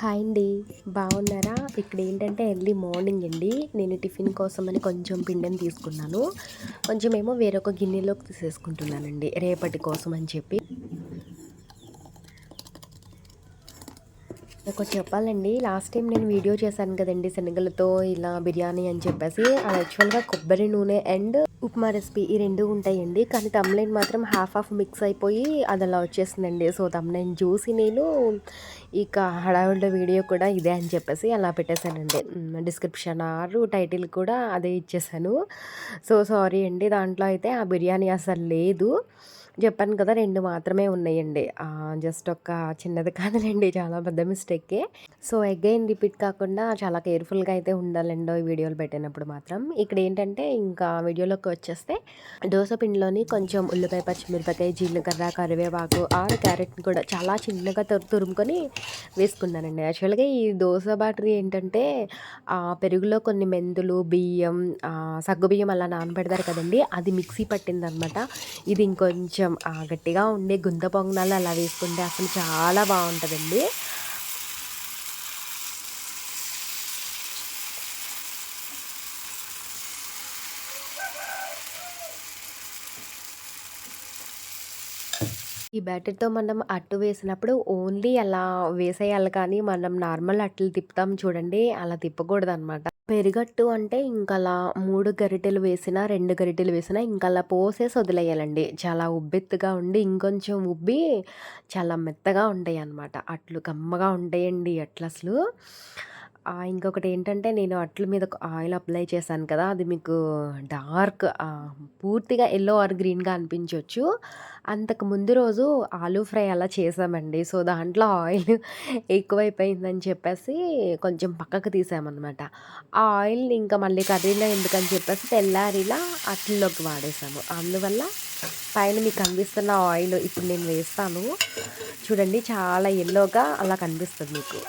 Hi అండి. బాగున్నారా? ఇక్కడ ఏంటంటే ఎర్లీ మార్నింగ్ అండి. నేను టిఫిన్ కోసమని కొంచెం పిండిని తీసుకున్నాను. కొంచెం ఏమో వేరొక గిన్నెలోకి తీసేసుకుంటున్నానండి. రేపటి కోసం అని చెప్పి. నాకు చెప్పాలండి. లాస్ట్ టైం నేను వీడియో చేశాను కదండి శనగలతో ఇలా బిర్యానీ అని చెప్పేసి. అది యాక్చువల్గా కొబ్బరి నూనె అండ్ ఉప్మా రెసిపీ ఈ రెండు ఉంటాయండి. కానీ తమ్లైన్ మాత్రం హాఫ్ హాఫ్ మిక్స్ అయిపోయి అది అలా వచ్చేసిందండి సో తమ్లైన్ చూసి నేను ఇక హడావిడిలో వీడియో కూడా ఇదే అని చెప్పేసి అలా పెట్టేశానండి. డిస్క్రిప్షన్ ఆర్ టైటిల్ కూడా అదే ఇచ్చేసాను సో సారీ అండి. దాంట్లో అయితే ఆ బిర్యానీ అసలు లేదు. చెప్పాను కదా రెండు మాత్రమే ఉన్నాయండి. జస్ట్ ఒక చిన్నది కాదులేండి చాలా పెద్ద మిస్టేకే. సో అగైన్ రిపీట్ కాకుండా చాలా కేర్ఫుల్గా అయితే ఉండాలండి ఈ వీడియోలు పెట్టినప్పుడు మాత్రం. ఇక్కడ ఏంటంటే ఇంకా వీడియోలోకి వచ్చేస్తే దోశ పిండిలోని కొంచెం ఉల్లిపాయ పచ్చిమిరపకాయ జీలకర్ర కరివేపాకు ఆరు క్యారెట్ని కూడా చాలా చిన్నగా తురుముకొని వేసుకున్నానండి. యాక్చువల్గా ఈ దోశ బ్యాటరీ ఏంటంటే పెరుగులో కొన్ని మెంతులు బియ్యం సగ్గుబియ్యం అలా నానబెడతారు కదండి అది మిక్సీ పట్టిందనమాట. ఇది ఇంకొంచెం కొంచెం గట్టిగా ఉండే గుంత పొంగనాలు అలా వేసుకుంటే అసలు చాలా బాగుంటుందండి. ఈ బ్యాటర్తో మనం అట్టు వేసినప్పుడు ఓన్లీ అలా వేసేయాలి కానీ మనం నార్మల్ అట్లు తిప్పుతాం చూడండి అలా తిప్పకూడదు అనమాట పెరుగట్టు అంటే ఇంకలా మూడు గరిటెలు వేసినా రెండు గరిటెలు వేసినా ఇంకలా పోసేసి వదిలేయాలండి. చాలా ఉబ్బెత్తుగా ఉండి ఇంకొంచెం ఉబ్బి చాలా మెత్తగా ఉంటాయి అన్నమాట అట్లు కమ్మగా ఉంటాయండి అట్లు అసలు ఇంకొకటి ఏంటంటే నేను అట్ల మీద ఒక ఆయిల్ అప్లై చేశాను కదా అది మీకు డార్క్ పూర్తిగా ఎల్లో ఆర్ గ్రీన్గా అనిపించవచ్చు అంతకు ముందు రోజు ఆలూ ఫ్రై అలా చేసామండి. సో దాంట్లో ఆయిల్ ఎక్కువైపోయిందని చెప్పేసి కొంచెం పక్కకు తీసామన్నమాట. ఆ ఆయిల్ ఇంకా మళ్ళీ కర్రీలో ఎందుకని చెప్పేసి తెల్లారిలా అట్లలోకి వాడేసాము. అందువల్ల పైన మీకు కనిపిస్తున్న ఆయిల్ ఇప్పుడు నేను వేస్తాను. చూడండి చాలా ఎల్లోగా అలా కనిపిస్తుంది మీకు.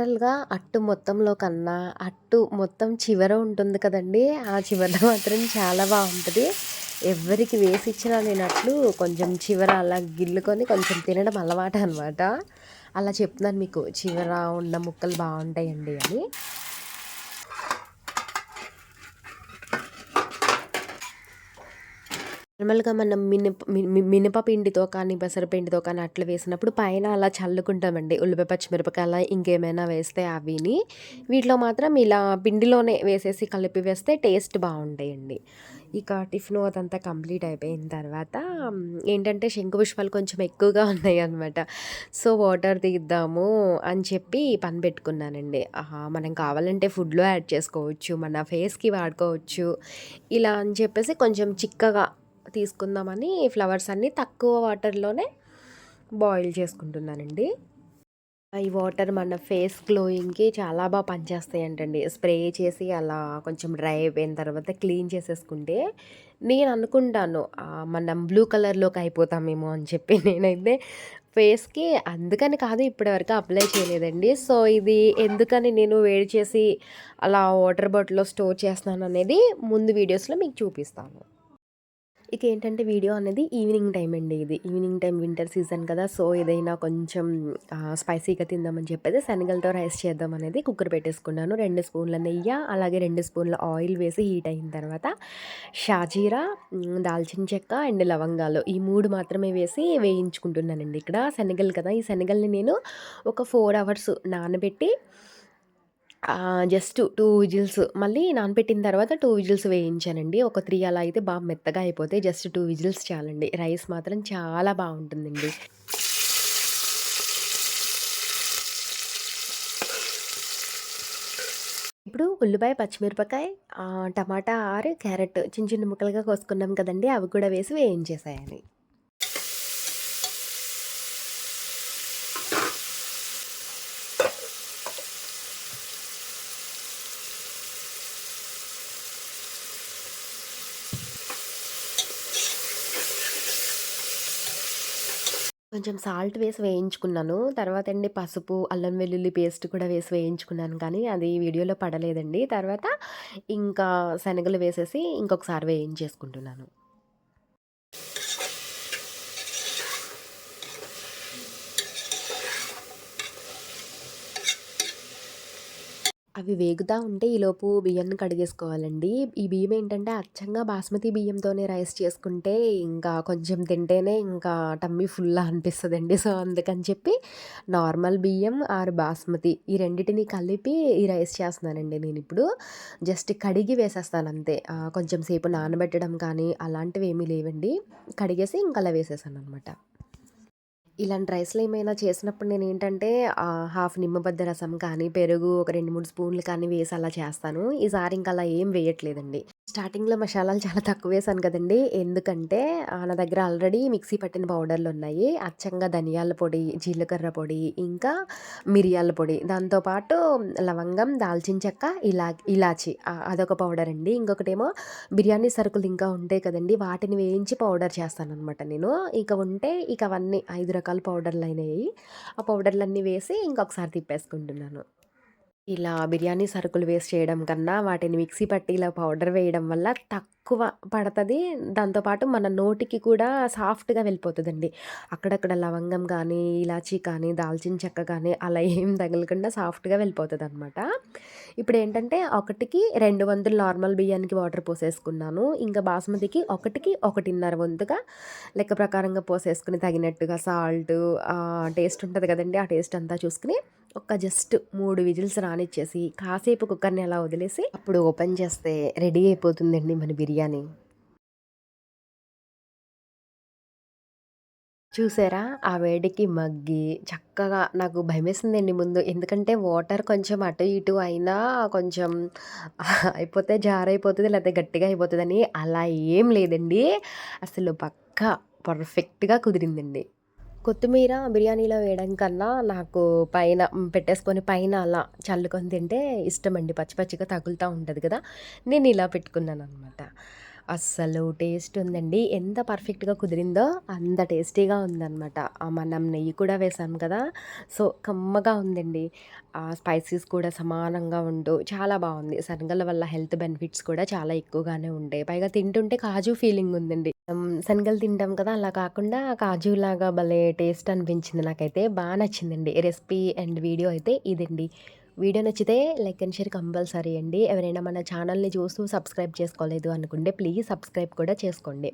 టోటల్‌గా అట్టు మొత్తంలో కన్నా, అట్టు మొత్తం చివర ఉంటుంది కదండి ఆ చివర మాత్రం చాలా బాగుంటుంది ఎవరికి వేసిచ్చినా నేను అట్లు కొంచెం చివర అలా గిల్లుకొని కొంచెం తినడం అలవాటు అనమాట అలా చెప్తున్నాను మీకు చివర ఉన్న ముక్కలు బాగుంటాయండి అని. నార్మల్‌గా మనం మినప మినపపిండితో కానీ, పెసరపిండితో కానీ అట్లా వేసినప్పుడు పైన అలా చల్లుకుంటామండి. ఉల్లిపాయ, పచ్చిమిరపకాయ ఇంకేమైనా వేస్తే అవిని. వీటిలో మాత్రం ఇలా పిండిలోనే వేసేసి కలిపి వేస్తే టేస్ట్ బాగుంటాయండి ఇక టిఫిన్ అదంతా కంప్లీట్ అయిపోయిన తర్వాత ఏంటంటే శంకు పుష్పాలు కొంచెం ఎక్కువగా ఉన్నాయన్నమాట. సో, వాటర్ తీద్దాము అని చెప్పి పని పెట్టుకున్నానండి. మనం కావాలంటే ఫుడ్‌లో యాడ్ చేసుకోవచ్చు. మన ఫేస్‌కి వాడుకోవచ్చు. ఇలా అని చెప్పేసి కొంచెం చిక్కగా తీసుకుందామని ఫ్లవర్స్ అన్నీ తక్కువ వాటర్లోనే బాయిల్ చేసుకుంటున్నానండి. ఈ వాటర్ మన ఫేస్ గ్లోయింగ్కి చాలా బాగా పనిచేస్తాయి అంటండి స్ప్రే చేసి అలా కొంచెం డ్రై అయిపోయిన తర్వాత క్లీన్ చేసేసుకుంటే నేను అనుకుంటాను మనం బ్లూ కలర్లోకి అయిపోతామేమో అని చెప్పి నేనైతే ఫేస్కి అందుకని కాదు ఇప్పటివరకు అప్లై చేయలేదండి. సో ఇది ఎందుకని నేను వేడి చేసి అలా వాటర్ బాటిల్లో స్టోర్ చేస్తున్నాను అనేది ముందు వీడియోస్లో మీకు చూపిస్తాను. ఇక ఏంటంటే వీడియో అనేది ఈవినింగ్ టైం అండి ఇది. ఈవినింగ్ టైం వింటర్ సీజన్ కదా సో ఏదైనా కొంచెం స్పైసీగా తిందామని చెప్పేసి శనగలతో రైస్ చేద్దాం అనేది కుక్కర్ పెట్టేసుకున్నాను. రెండు స్పూన్ల నెయ్యి అలాగే రెండు స్పూన్ల ఆయిల్ వేసి హీట్ అయిన తర్వాత షాజీరా దాల్చిన చెక్క అండ్ లవంగాలు ఈ మూడు మాత్రమే వేసి వేయించుకుంటున్నానండి ఇక్కడ శనగలు కదా. ఈ శనగల్ని నేను ఒక ఫోర్ అవర్స్ నానబెట్టి జస్ట్ టూ విజిల్స్. మళ్ళీ నానబెట్టిన తర్వాత టూ విజిల్స్ వేయించానండి. ఒక త్రీ అలా అయితే బాగా మెత్తగా అయిపోతే జస్ట్ టూ విజిల్స్ చాలండి. రైస్ మాత్రం చాలా బాగుంటుందండి. ఇప్పుడు ఉల్లిపాయ పచ్చిమిరపకాయ టమాటా ఆరు క్యారెట్ చిన్న చిన్న ముక్కలుగా కోసుకున్నాం కదండి. అవి కూడా వేసి వేయించేసాయని కొంచెం సాల్ట్ వేసి వేయించుకున్నాను. తర్వాత అండి పసుపు, అల్లం వెల్లుల్లి పేస్ట్ కూడా వేసి వేయించుకున్నాను కానీ అది వీడియోలో పడలేదండి. తర్వాత ఇంకా శనగలు వేసేసి ఇంకొకసారి వేయించేసుకుంటున్నాను. అవి వేగుతా ఉంటే ఈలోపు బియ్యాన్ని కడిగేసుకోవాలండి. ఈ బియ్యం ఏంటంటే అచ్చంగా బాస్మతి బియ్యంతోనే రైస్ చేసుకుంటే ఇంకా కొంచెం తింటేనే ఇంకా టమ్మీ ఫుల్లా అండి సో, అందుకని చెప్పి నార్మల్ బియ్యం ఆర్ బాస్మతి ఈ రెండిటిని కలిపి ఈ రైస్ చేస్తున్నానండి నేను ఇప్పుడు జస్ట్ కడిగి వేసేస్తాను అంతే కొంచెం సేపు నానబెట్టడం కానీ అలాంటివి ఏమీ లేవండి. కడిగేసి ఇంకా అలా వేసేసాననమాట. ఇలాంటి రైస్‌లో ఏమైనా చేసినప్పుడు నేను ఏంటంటే హాఫ్ నిమ్మబద్ద రసం కానీ, పెరుగు ఒక 2, 3 స్పూన్లు కానీ వేసి అలా చేస్తాను. ఈసారి ఇంకా అలా ఏం వేయట్లేదండి. స్టార్టింగ్‌లో మసాలాలు చాలా తక్కువ వేసాను కదండీ! ఎందుకంటే నా దగ్గర ఆల్రెడీ మిక్సీ పట్టిన పౌడర్లు ఉన్నాయి అచ్చంగా ధనియాల పొడి, జీలకర్ర పొడి, ఇంకా మిరియాల పొడి, దాంతో పాటు లవంగం, దాల్చిన చెక్క, ఇలా ఇలాచి అదొక పౌడర్ అండి ఇంకొకటేమో బిర్యానీ సరుకులు ఇంకా ఉంటాయి కదండీ! వాటిని వేయించి పౌడర్ చేస్తాను అనమాట నేను. ఇక ఉంటే ఇక అవన్నీ ఐదు రకాల పౌడర్లు అయినాయి ఆ పౌడర్‌లన్నీ వేసి ఇంకొకసారి తిప్పేసుకుంటున్నాను. ఇలా బిర్యానీ సరుకులు వేస్ట్ చేయడం కన్నా వాటిని మిక్సీ పట్టి ఇలా పౌడర్ వేయడం వల్ల తక్కువ పడుతుంది. దాంతో పాటు మన నోటికి కూడా సాఫ్ట్‌గా వెళ్ళిపోతుందండి. అక్కడక్కడ లవంగం కానీ, ఇలాచీ కానీ, దాల్చిన చెక్క కానీ అలా ఏం తగలకుండా సాఫ్ట్‌గా వెళ్ళిపోతుంది అన్నమాట ఇప్పుడు ఏంటంటే ఒకటికి రెండు వంతులు నార్మల్ బియ్యానికి వాటర్ పోసేసుకున్నాను. ఇంకా బాస్మతికి ఒకటికి 1.5 వంతుగా లెక్క ప్రకారంగా పోసేసుకుని తగినట్టుగా సాల్ట్ టేస్ట్ ఉంటుంది కదండి ఆ టేస్ట్ అంతా చూసుకుని ఒక జస్ట్ మూడు విజిల్స్ రానిచ్చేసి కాసేపు కుక్కర్‌ని అలా వదిలేసి అప్పుడు ఓపెన్ చేస్తే రెడీ అయిపోతుందండి మన బిర్యానీ. చూసారా? ఆ వేడికి మగ్గి చక్కగా నాకు భయమేసిందండి ముందు. ఎందుకంటే వాటర్ కొంచెం అటు ఇటు అయినా కొంచెం అయిపోతే జారైపోతుంది లేకపోతే గట్టిగా అయిపోతుందని అలా ఏం లేదండి. అసలు పక్క పర్ఫెక్ట్‌గా కుదిరిందండి. కొత్తిమీర బిర్యానీలో వేయడం కన్నా నాకు పైన పెట్టేసుకొని పైన అలా చల్లుకొని తింటే ఇష్టమండి. పచ్చి పచ్చిగా తగులుతా ఉంటుంది కదా! నేను ఇలా పెట్టుకున్నాను అనమాట అస్సలు టేస్ట్ ఉందండి. ఎంత పర్ఫెక్ట్‌గా కుదిరిందో అంత టేస్టీగా ఉందన్నమాట మనం నెయ్యి కూడా వేసాం కదా! సో, కమ్మగా ఉందండి. ఆ స్పైసీస్ కూడా సమానంగా ఉంటూ చాలా బాగుంది శనగల వల్ల హెల్త్ బెనిఫిట్స్ కూడా చాలా ఎక్కువగానే ఉంటాయి. పైగా తింటుంటే కాజు ఫీలింగ్ ఉందండి. శనగలు తింటాం కదా! అలా కాకుండా కాజులాగా భలే టేస్ట్ అనిపించింది నాకైతే. బాగా నచ్చిందండి. రెసిపీ అండ్ వీడియో అయితే ఇదండి. వీడియో నచ్చితే లైక్ అండ్ షేర్ కంపల్సరీ అండి. ఎవరైనా మన ఛానల్‌ని చూస్తూ సబ్స్క్రైబ్ చేసుకోలేదు అనుకుంటే ప్లీజ్ సబ్స్క్రైబ్ కూడా చేసుకోండి.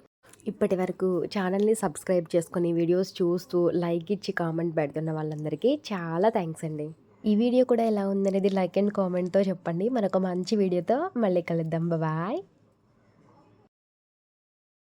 ఇప్పటి వరకు ఛానల్‌ని సబ్స్క్రైబ్ చేసుకొని వీడియోస్ చూస్తూ లైక్ ఇచ్చి కామెంట్ పెడుతున్న వాళ్ళందరికీ చాలా థ్యాంక్స్ అండి. ఈ వీడియో కూడా ఎలా ఉందనేది లైక్ అండ్ కామెంట్‌తో చెప్పండి. మనకు మంచి వీడియోతో మళ్ళీ కలుద్దాం. బాయ్.